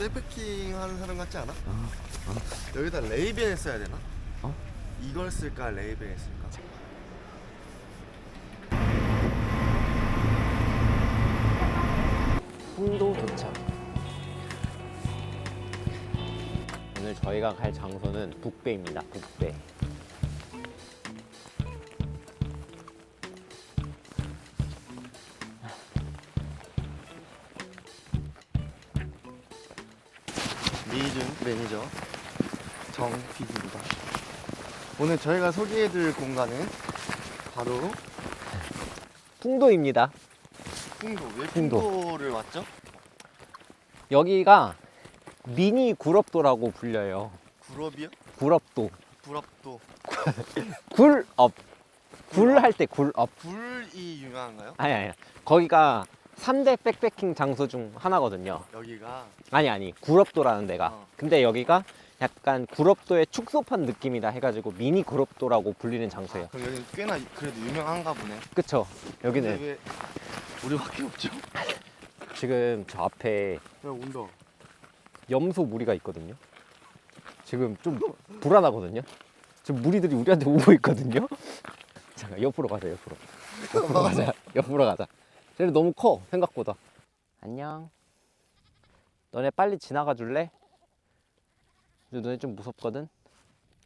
백패킹 하는 사람 같지 않아? 여기다 레이벤을 써야 되나? 어? 이걸 쓸까 레이벤을 쓸까? 풍도 도착. 오늘 저희가 갈 장소는 북배입니다. 북배. 오늘 저희가 소개해드릴 공간은 바로 풍도입니다. 풍도. 왜 풍도. 풍도를 왔죠? 여기가 미니 구럽도라고 불려요. 구럽이요? 구럽도. 불업도. 굴업. 굴 할 때 굴업. 불이 유명한가요? 아니 아니. 거기가 3대 백패킹 장소 중 하나거든요. 여기가 아니 아니 구럽도라는 데가 어. 근데 여기가 약간 구럽도의 축소판 느낌이다 해가지고 미니 구럽도라고 불리는 장소예요. 그럼 여기 꽤나 그래도 유명한가 보네. 그쵸? 근데 여기는 왜 우리밖에 없죠? 지금 저 앞에 야 온다. 염소 무리가 있거든요. 지금 좀 불안하거든요. 지금 무리들이 우리한테 오고 있거든요. 잠깐 옆으로 가자 옆으로. 옆으로 가자 옆으로 가자. 쟤네 너무 커 생각보다. 안녕. 너네 빨리 지나가 줄래? 근데 너네 좀 무섭거든?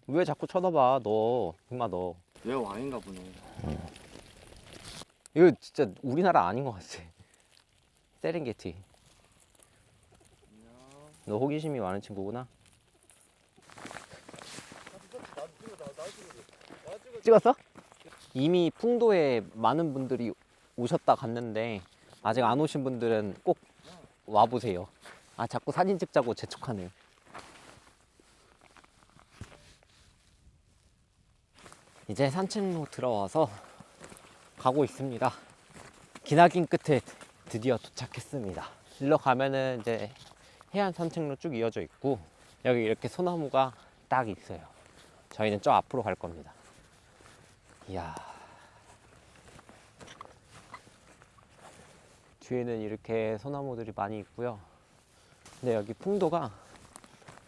왜 자꾸 쳐다봐 너 임마 너. 얘 왕인가 보네. 이거 진짜 우리나라 아닌 것 같아. 세렝게티. 너 호기심이 많은 친구구나. 찍었어? 이미 풍도에 많은 분들이 오셨다 갔는데 아직 안 오신 분들은 꼭 와보세요. 아 자꾸 사진 찍자고 재촉하네요 이제 산책로 들어와서 가고 있습니다. 기나긴 끝에 드디어 도착했습니다. 일로 가면은 이제 해안 산책로 쭉 이어져 있고 여기 이렇게 소나무가 딱 있어요. 저희는 저 앞으로 갈 겁니다. 이야. 뒤에는 이렇게 소나무들이 많이 있고요. 근데 여기 풍도가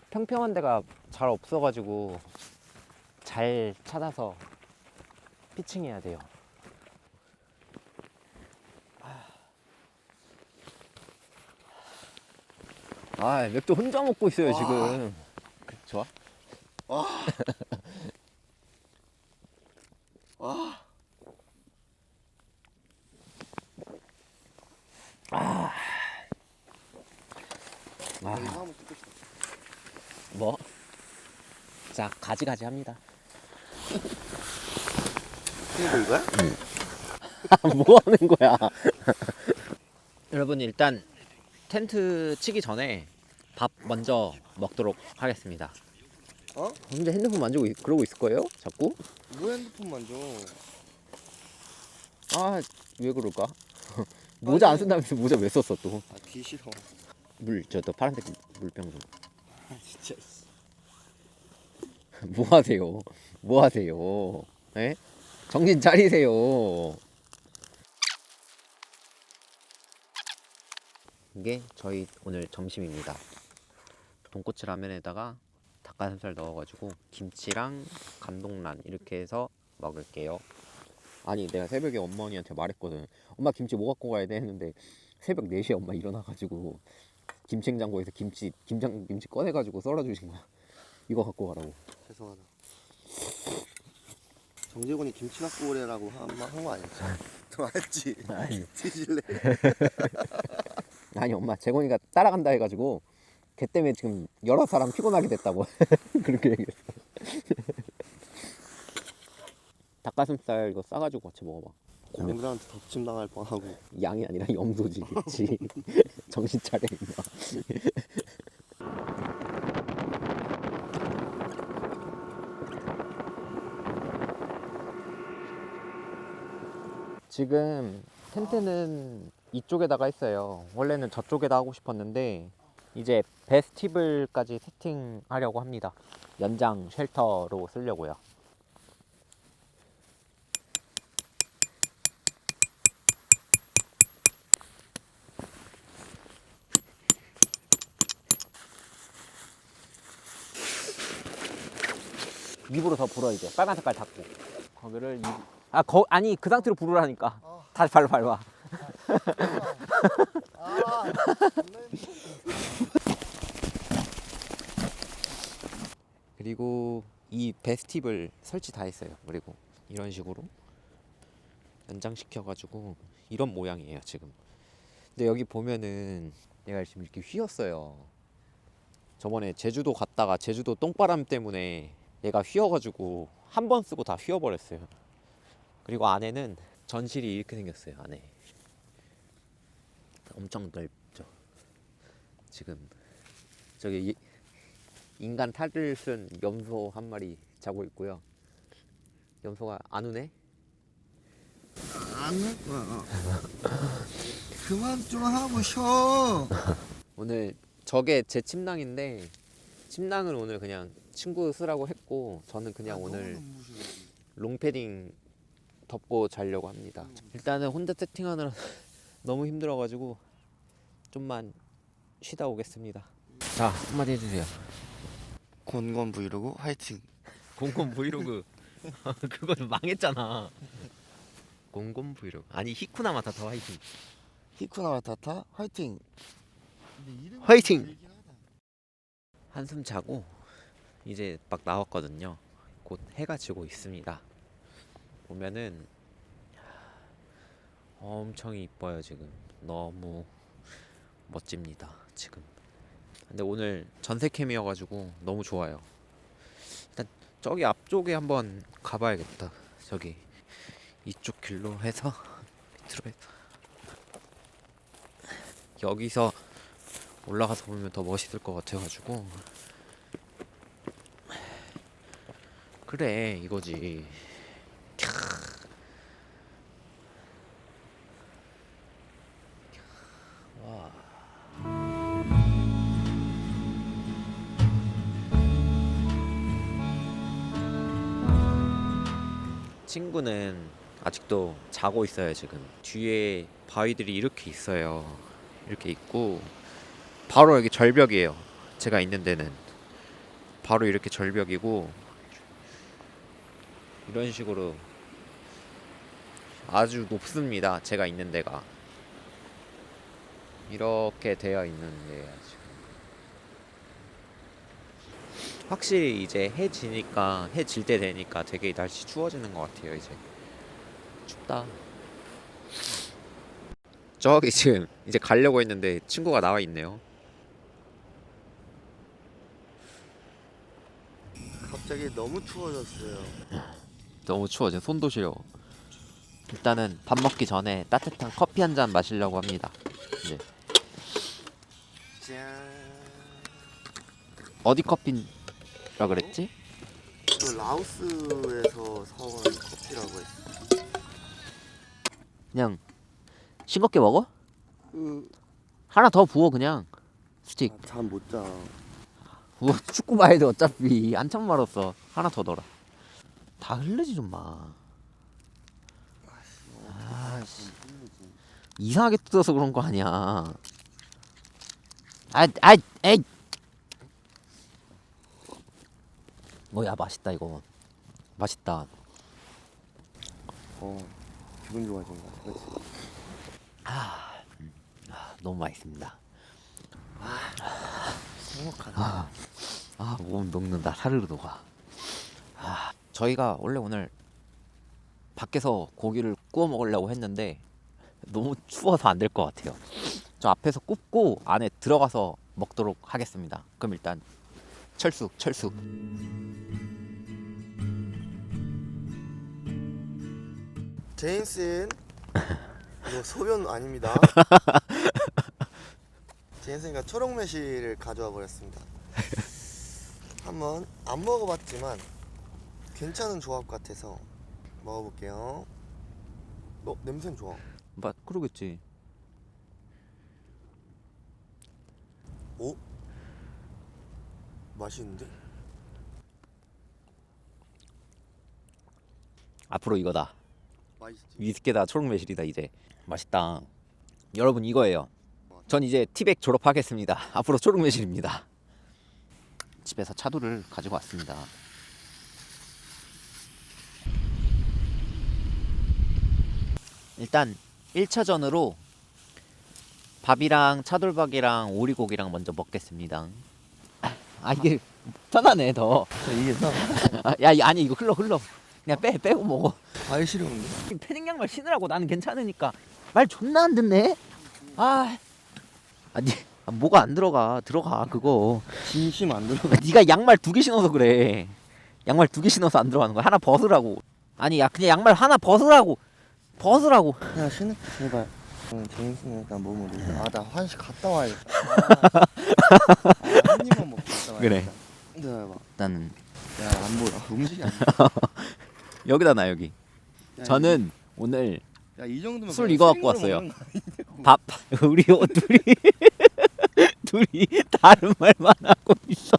평평한 데가 잘 없어가지고 잘 찾아서 피칭해야 돼요. 아, 맥주 혼자 먹고 있어요, 와. 지금. 그, 좋아? 와. 와. 아, 아. 뭐? 자, 가지가지 합니다. 이거 이거야? 뭐 하는 거야? 여러분, 일단 텐트 치기 전에 밥 먼저 먹도록 하겠습니다. 어? 근데 핸드폰 만지고 있- 그러고 있을 거예요? 자꾸? 뭐 핸드폰만 줘. 아, 왜 그럴까? 모자 안 쓴다면서 모자 왜 썼어 또? 아, 귀 싫어. 물, 저 또 파란색 물병 좀. 아, 진짜. 뭐 하세요? 뭐 하세요? 에? 정신 차리세요. 이게 저희 오늘 점심입니다. 돈코츠 라면에다가 닭가슴살 넣어가지고 김치랑 감동란 이렇게 해서 먹을게요. 아니 내가 새벽에 엄마 언니한테 말했거든. 엄마 김치 뭐 갖고 가야 돼 했는데 새벽 4시에 엄마 일어나가지고 김치냉장고에서 김치 김장 김치 꺼내가지고 썰어주신 거야. 이거 갖고 가라고. 죄송하다. 정재곤이 김치 갖고 오래라고 한거 한 아니었지? 너 알지? 아니. 뒤질래? 아니 엄마 재곤이가 따라간다 해가지고 걔 때문에 지금 여러 사람 피곤하게 됐다고 그렇게 얘기했어 닭가슴살 이거 싸가지고 같이 먹어봐 고명 양들한테 덮침 당할 뻔하고. 양이 아니라 염소지 그치 정신 차려 임마 지금 텐트는 이쪽에다가 했어요. 원래는 저쪽에다 하고 싶었는데 이제 베스티블까지 세팅하려고 합니다. 연장 쉘터로 쓰려고요. 입으로 더 불어 이제 빨간 색깔 닦고 거기를 입... 아 거... 아니 그 상태로 부르라니까. 다시 발로 밟아 아, 그리고 이 베스티블 설치 다 했어요. 그리고 이런 식으로 연장시켜 가지고 이런 모양이에요 지금. 근데 여기 보면은 얘가 지금 이렇게 휘었어요. 저번에 제주도 갔다가 제주도 똥바람 때문에 얘가 휘어가지고 한 번 쓰고 다 휘어버렸어요 그리고 안에는 전실이 이렇게 생겼어요 안에 엄청 넓죠 지금 저기 이- 인간 탈을 쓴 염소 한 마리 자고 있고요 염소가 안 우네? 안할 거야. 그만 좀 하고 쉬어. 오늘 저게 제 침낭인데 침낭을 오늘 그냥 친구 쓰라고 했고 저는 그냥 오늘 롱패딩 덮고 자려고 합니다. 일단은 혼자 세팅하느라 너무 힘들어가지고 좀만 쉬다 오겠습니다. 자 한마디 해주세요. 곤곤 브이로그 화이팅. 공공 브이로그 그건 망했잖아. 공공 브이로그 아니 히쿠나 마타타 화이팅. 히쿠나 마타타 화이팅. 화이팅! 한숨 자고 이제 막 나왔거든요. 곧 해가 지고 있습니다. 보면은 엄청 이뻐요 지금. 너무 멋집니다 지금. 근데 오늘 전세 캠이어가지고 너무 좋아요. 일단 저기 앞쪽에 한번 가봐야겠다. 저기 이쪽 길로 해서 밑으로 해서 여기서 올라가서 보면 더 멋있을 것 같아가지고 그래 이거지 친구는 아직도 자고 있어요 지금 뒤에 바위들이 이렇게 있어요 이렇게 있고 바로 여기 절벽이에요. 제가 있는 데는 바로 이렇게 절벽이고 이런 식으로 아주 높습니다. 제가 있는 데가 이렇게 되어 있는 데예요. 지금. 확실히 이제 해 지니까 해 질 때 되니까 되게 날씨 추워지는 것 같아요. 이제 춥다. 저기 지금 이제 가려고 했는데 친구가 나와 있네요. 갑자기 너무 추워졌어요. 너무 추워 지금 손도 시려. 일단은 밥 먹기 전에 따뜻한 커피 한 잔 마시려고 합니다. 이제 짠. 어디 커피 라 그랬지? 그 라오스에서 사온 커피라고 했어. 그냥 싱겁게 먹어? 그 하나 더 부어 그냥 스틱. 잠못 자. 부어 축구 봐야 돼 어차피 한참 말았어. 하나 더 넣어라. 다 흘리지 좀 마. 아씨 이상하게 뜯어서 그런 거 아니야. 아, 아, 에이. 뭐야 맛있다 이거. 맛있다. 어 기분 좋아진다. 그렇지. 아, 너무 맛있습니다. 행복하다. 아, 몸 녹는다. 사르르 녹아. 아, 저희가 원래 오늘 밖에서 고기를 구워 먹으려고 했는데 너무 추워서 안 될 것 같아요. 저 앞에서 굽고 안에 들어가서 먹도록 하겠습니다. 그럼 일단 철수, 철수. 제인슨 이거 소변 아닙니다. 제인슨이가 초록 매실을 가져와 버렸습니다. 한번 안 먹어봤지만 괜찮은 조합 같아서 먹어볼게요. 어 냄새는 좋아. 맛 그러겠지. 오 맛있는데? 앞으로 이거다. 맛있지. 위스키다 초록 매실이다 이제. 맛있다. 여러분 이거예요. 전 이제 티백 졸업하겠습니다. 앞으로 초록 매실입니다. 집에서 차도를 가지고 왔습니다. 일단 1차전으로 밥이랑 차돌박이랑 오리고기랑 먼저 먹겠습니다. 아 이게 편하네 더. 이게 나 아, 야 이- 아니 이거 흘러 흘러. 그냥 빼 빼고 먹어. 과일 시려운데? 패딩 양말 신으라고 나는 괜찮으니까 말 존나 안 듣네. 아 아니 아, 뭐가 안 들어가 들어가 그거. 진심 안 들어. 아, 네가 양말 두 개 신어서 그래. 양말 두 개 신어서 안 들어가는 거야. 하나 벗으라고. 아니 야 그냥 양말 하나 벗으라고. 벗으라고. 야 신을 제발. 응 재밌으니까 몸을 아나 화장실 갔다 와야겠다. 아, 아, 한 입만 먹고 갔다 와야겠다. 그래. 네, 봐. 나는 야안 보여. 음식이 안 나. 여기다 놔 여기. 저는 오늘 야이 정도면 술 그냥 이거 갖고 생으로 왔어요. 먹는 거 아니야? 밥 우리 어, 둘이 둘이 다른 말만 하고 있어.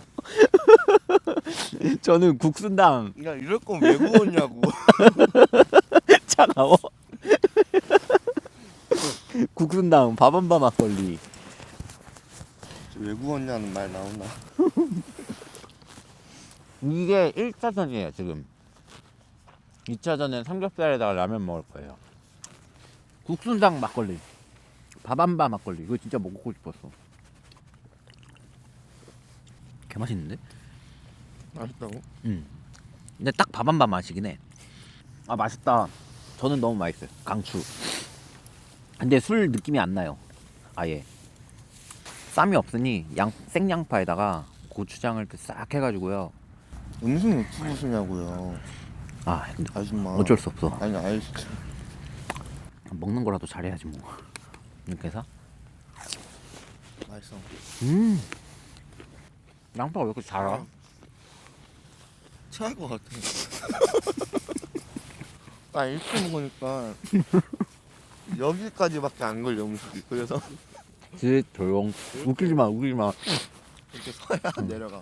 저는 국순당 야 이럴 거면 왜 구웠냐고. 차가워. 국순당 밥한바 막걸리. 왜 구웠냐는 말 나오나. 이게 1차전이에요 지금. 2차전은 삼겹살에다가 라면 먹을 거예요. 국순당 막걸리. 밥한바 막걸리. 이거 진짜 먹고 싶었어. 개 맛있는데? 맛있다고? 응 근데 딱 밥한바 맛이긴 해 아 맛있다. 저는 너무 맛있어요. 강추 근데 술 느낌이 안 나요 아예 쌈이 없으니 양, 생양파에다가 고추장을 이렇게 싹 해가지고요 음식 쓰냐고요. 아 아줌마. 어쩔 수 없어 아니 알지. 먹는 거라도 잘해야지 뭐 이렇게 해서 맛있어. 음 양파가 왜 이렇게 달아? 체할 것 같아. 나 이렇게 먹으니까 여기까지밖에 안 걸려 음식이. 그래서 지 조용 웃기지 마 웃기지 마 이렇게 서야 내려가.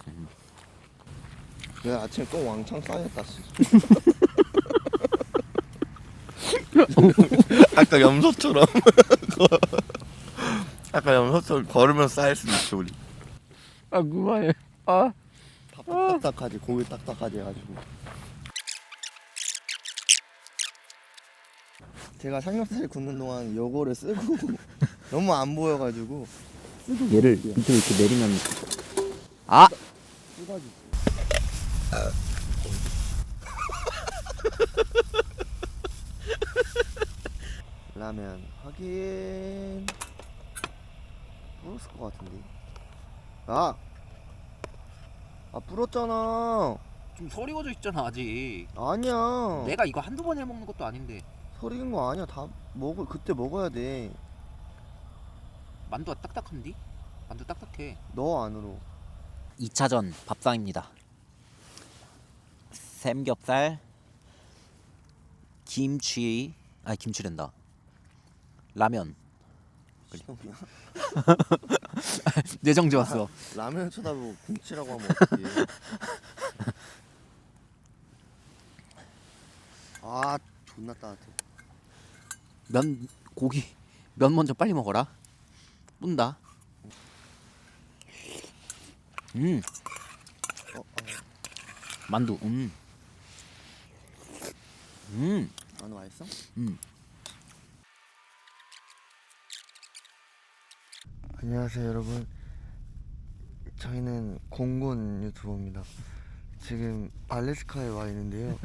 내가 아침에 또 왕창 싸냈다. 씨. 아까 염소처럼. 아까 염소처럼 걸으면 쌓일 수도 있어 우리. 아 그만해 아밥 딱딱하지 고기 딱딱하지 해가지고. 제가 삼겹살 굽는 동안 요거를 쓰고 너무 안 보여가지고 얘를 밑으로 이렇게 내리면 아 쓰가지고. 라면 확인. 불었을 것 같은데. 아, 아 불었잖아. 좀 서리워져 있잖아 아직 아니야. 내가 이거 한두 번 해먹는 것도 아닌데 서리는 거 아니야. 다 먹을 그때 먹어야 돼. 만두가 딱딱한디? 만두 딱딱해 너 안으로. 2차전 밥상입니다 삼겹살 김치 아니 김치랜다 라면 시동이야. 내정지 왔어 라면 쳐다보고 김치라고 하면 어떡해. 아, 존나 따뜻해. 면 고기 면 먼저 빨리 먹어라. 뿐다. 음. 어, 어. 만두. 음. 음, 만두 맛있어? 음. 안녕하세요 여러분. 저희는 공군 유튜버입니다. 지금 알래스카에 와 있는데요.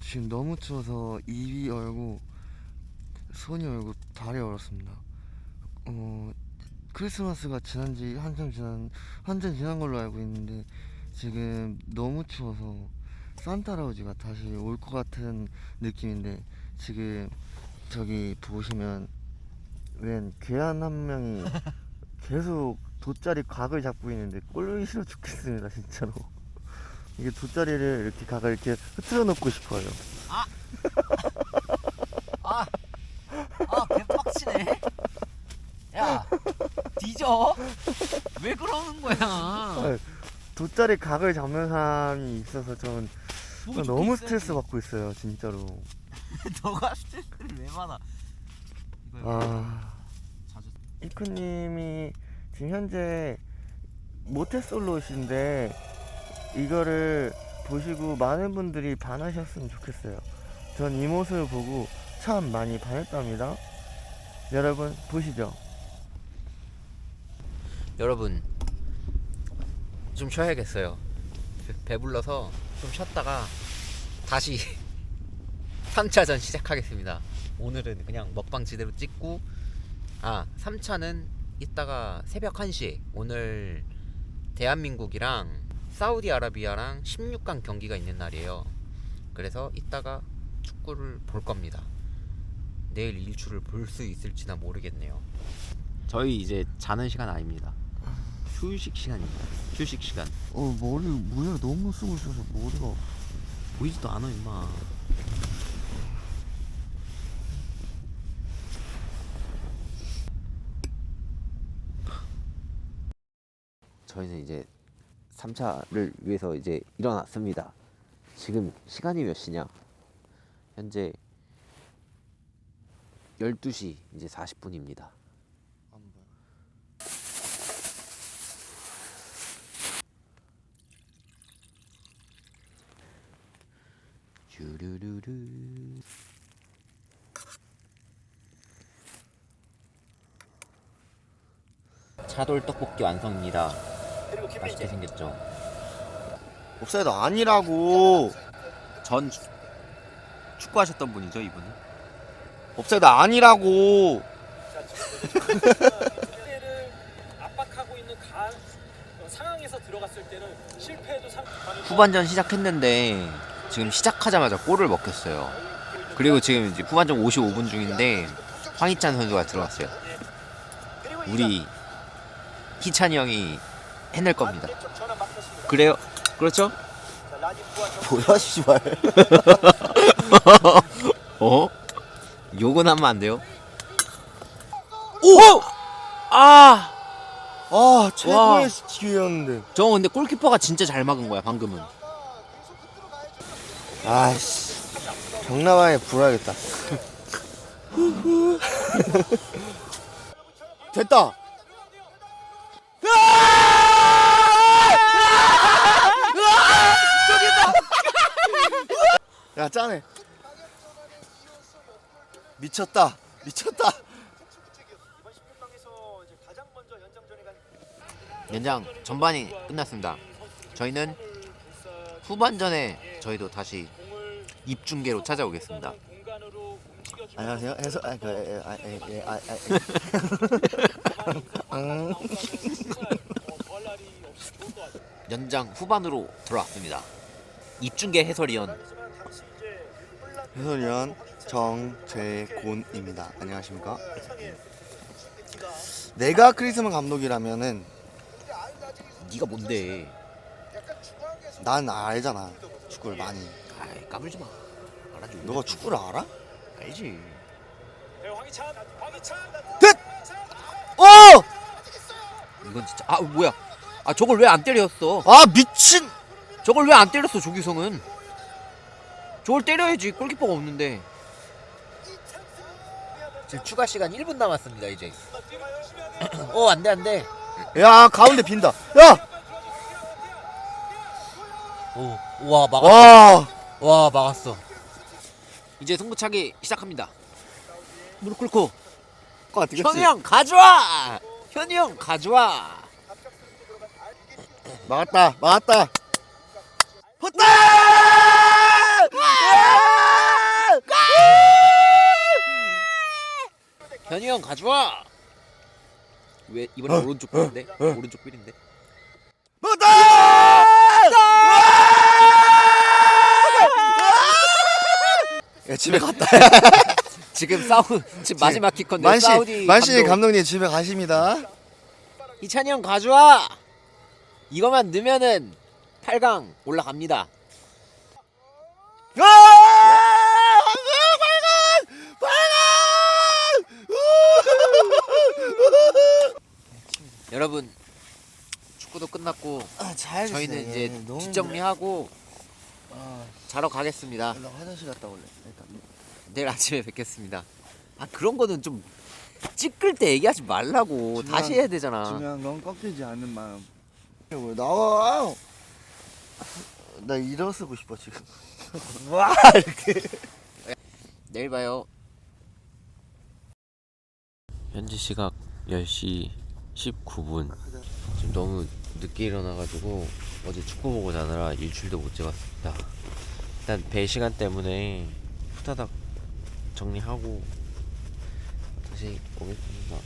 지금 너무 추워서 입이 얼고 손이 얼고 다리 얼었습니다. 어 크리스마스가 지난 지 한참 지난 한참 지난 걸로 알고 있는데 지금 너무 추워서 산타 할아버지가 다시 올 것 같은 느낌인데 지금 저기 보시면 웬 괴한 한 명이 계속 돗자리 각을 잡고 있는데 꼴보기 싫어 죽겠습니다 진짜로. 이게 돗자리를 이렇게 각을 이렇게 흐트러 놓고 싶어요. 아, 아, 개 빡치네. 야, 뒤져. 왜 그러는 거야? 돗자리 각을 잡는 사람이 있어서 전 보고 너무 죽겠어요. 스트레스 받고 있어요 진짜로 너가 스트레스를 왜 받아? 이거 아 자주 이쿠님이 지금 현재 모태솔로신데 이거를 보시고 많은 분들이 반하셨으면 좋겠어요 전 이 모습을 보고 참 많이 반했답니다 여러분 보시죠 여러분 좀 쉬어야겠어요. 배, 배불러서 좀 쉬었다가 다시 3차전 시작하겠습니다. 오늘은 그냥 먹방 지대로 찍고 아 3차는 이따가 새벽 1시에 오늘 대한민국이랑 사우디아라비아랑 16강 경기가 있는 날이에요. 그래서 이따가 축구를 볼 겁니다. 내일 일주를 볼수 있을지나 모르겠네요. 저희 이제 자는 시간 아닙니다. 휴식 시간입니다. 휴식 시간. 어 머리 모양 너무 쓰고 있어서 머리가 보이지도 않아 임마. 저희는 이제 3차를 위해서 이제 일어났습니다. 지금 시간이 몇 시냐? 현재 12시 이제 40분입니다. 안 보여 쭈루루루. 차돌 떡볶이 완성입니다. 맛있게 생겼죠? 옵사이드 아니라고 전 축- 축구하셨던 분이죠, 이분은? 옵사이드 아니라고 상대를 압박하고 있는 가, 어, 상황에서 들어갔을 때는 실패해도 상 후반전 시작했는데 지금 시작하자마자 골을 먹혔어요. 그리고 지금 이제 후반전 55분 중인데 황희찬 선수가 들어왔어요. 우리 희찬이 형이 해낼 겁니다. 그래요? 그렇죠? 뭐야 씨발 어? 욕은 하면 안 돼요? 오! 아! 아 최고의 기회였는데 저 근데 골키퍼가 진짜 잘 막은 거야 방금은. 아이씨 병나방에 불어야겠다 됐다 야 짠해 미쳤다 미쳤다 이번 16강에서 이제 가장 먼저 연장전에 간 연장 전반이 끝났습니다. 저희는 후반전에 저희도 다시 입중계로 찾아오겠습니다. 안녕하세요 해서 아, 그, 에, 아, 에, 에, 아, 아, 음. 것 같아요. 연장 후반으로 들어왔습니다. 입중계 해설위원 해설위원 정재곤입니다. 안녕하십니까? 내가 크리스만 감독이라면은 네가 뭔데? 난 알잖아 축구를 많이. 아이 까불지 마. 알아줘. 너가 축구를 알아? 알지. 황희찬 어! 이건 진짜 아 뭐야? 아 저걸 왜 안 때렸어? 아 미친! 저걸 왜 안 때렸어 조규성은? 저걸 때려야지 골키퍼가 없는데. 지금 추가 시간 1분 남았습니다 이제. 어 안돼 안돼. 야 가운데 빈다. 야! 오, 와 막, 와! 와 막았어. 이제 승부차기 시작합니다. 무릎 꿇고? 현우 형 가져와. 현우 형 가져와. 막았다. 막았다. 헛다! 현우 형 가져와. 왜 이번에 오른쪽 삐인데? 오른쪽 삐인데? 야 집에 갔다. 지금 사우 지금 마지막 키컨데 만시 사우디 만시 감독. 감독님 집에 가십니다. 이찬이 형 가져와. 이거만 넣으면은 8강 올라갑니다. 여러분 축구도 끝났고 아. 저희는 이제 너무 뒷정리하고 아, 자러 가겠습니다. 나 화장실 갔다 올래. 일단. 내일 아침에 뵙겠습니다. 아 그런 거는 좀 찍을 때 얘기하지 말라고 중요한- 다시 해야 되잖아. 중요한 건 꺾이지 않는 마음. 왜 나와? 나 일어서고 싶어 지금. 와 이렇게. 내일 봐요. 현지 시각 10시 19분. 지금 너무 늦게 일어나가지고 어제 축구 보고 자느라 일출도 못 찍었습니다. 일단 배 시간 때문에 후다닥 정리하고 다시 오겠습니다.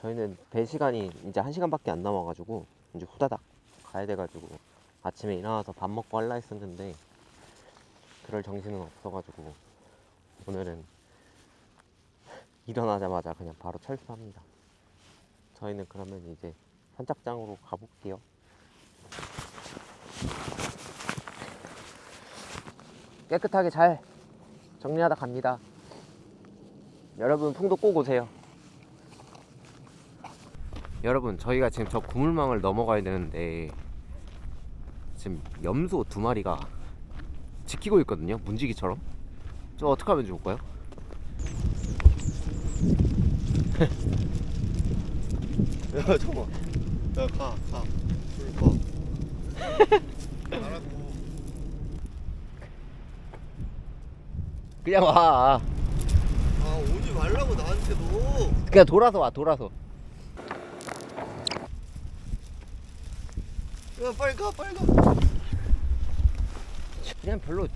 저희는 배 시간이 이제 한 시간밖에 안 남아가지고 이제 후다닥 가야 돼가지고 아침에 일어나서 밥 먹고 할라 했었는데 그럴 정신은 없어가지고 오늘은 일어나자마자 그냥 바로 철수합니다. 저희는 그러면 이제 선착장으로 가볼게요. 깨끗하게 잘 정리하다 갑니다. 여러분 풍도 꼭 오세요. 여러분 저희가 지금 저 구물망을 넘어가야 되는데 지금 염소 두 마리가 지키고 있거든요 문지기처럼 저 어떻게 하면 좋을까요? 야 잠깐. 야가 가. 불 꺼. 알았고. 그냥 와 아 오지 말라고 나한테도. 그냥 돌아서 와 돌아서 야 빨리 가 빨리 가. 그냥 별로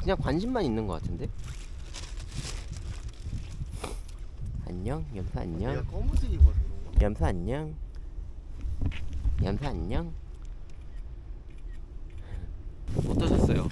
그냥 관심만 있는 것 같은데 안녕 염소 안녕 야 검은색 입어서 그런가? 염소 안녕 염소 안녕 어떠셨어요?